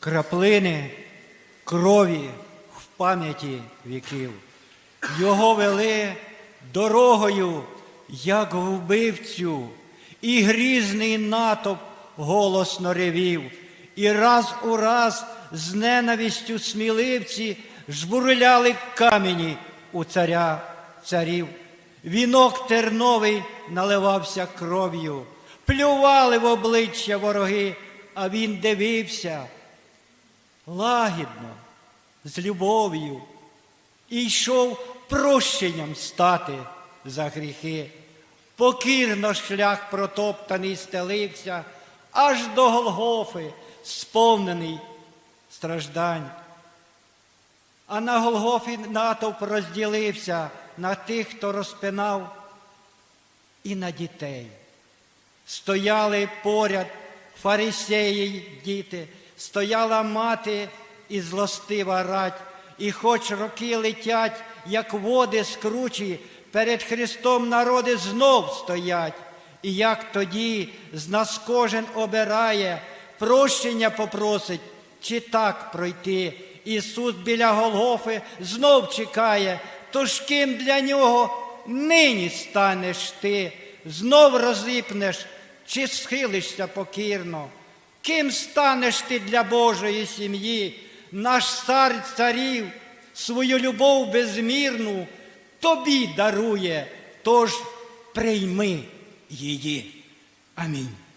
краплини крові в пам'яті віків. Його вели дорогою, як вбивцю, і грізний натовп голосно ревів, і раз у раз з ненавистю сміливці жбурляли камені у царя царів. Вінок терновий наливався кров'ю, плювали в обличчя вороги, а він дивився лагідно, з любов'ю, йшов прощенням стати за гріхи. Покірно шлях протоптаний стелився, аж до Голгофи, сповнений страждань. А на Голгофі натовп розділився на тих, хто розпинав, і на дітей. Стояли поряд фарисеї діти, стояла мати і злостива рать, і хоч роки летять, як води скручі, перед Христом народи знов стоять. І як тоді з нас кожен обирає, прощення попросить, чи так пройти. Ісус біля Голгофи знов чекає, тож ким для нього нині станеш ти, знов розіпнеш, чи схилишся покірно. Ким станеш ти для Божої сім'ї, наш цар царів, свою любов безмірну тобі дарує, тож прийми її. Амінь.